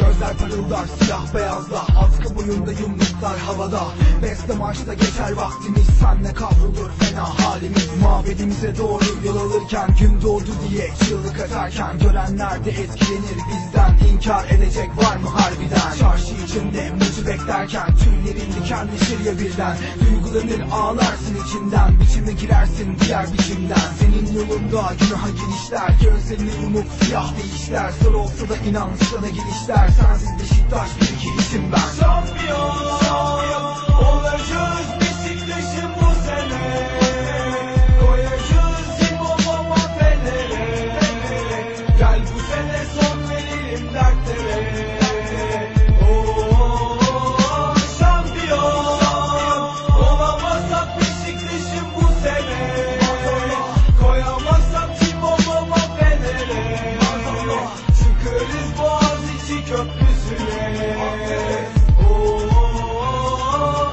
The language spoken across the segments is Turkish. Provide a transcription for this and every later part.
Gözler parıldar siyah beyazla Atkı boyunda yumruklar havada. Beste maçta geçer vaktimiz Senle kavrulur fena halimiz. Mabedimize doğru yol alırken Gün doğdu diye çığlık atarken Görenler de etkilenir bizden. İnkar edecek var mı harbiden? Çarşı içinde mucu beklerken Tüylerin dikenleşir ya birden. Duygulanır ağlarsın içinden Biçime girersin diğer biçimden. Senin yolunda günaha girişler Gözlerini yumup siyah değişler Zor olsa da inan sana girişler Sensiz Beşiktaş bir iki isim ben. Şampiyon, olacağız Beşiktaş'ın Köprüsü'ne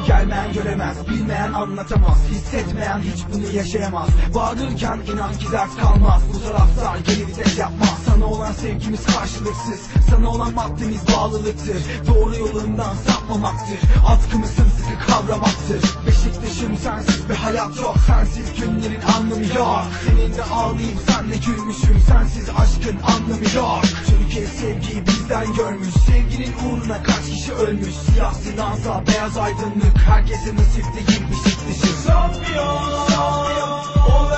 Gelmeyen göremez, bilmeyen anlatamaz Hissetmeyen hiç bunu yaşayamaz. Bağırırken inan ki dert kalmaz Bu taraftar geri vites yapmaz. Sana olan sevgimiz karşılıksız Sana olan maddemiz bağlılıktır. Doğru yolundan sapmamaktır Atkımı sımsıkı kavramaktır. Beşiktaş'ım sensiz bir hayat yok Sensiz. Günlerin anlamı yok. Seninle ağlayıp senle gülmüşüm Sensiz aşkın anlamı yok. Türkiye sevgiyi bizden görmüş. Sevginin uğruna kaç kişi ölmüş? Siyah zinansa beyaz aydınlık. Herkese nasip değil Beşiktaş'ım. Şampiyon, olacağız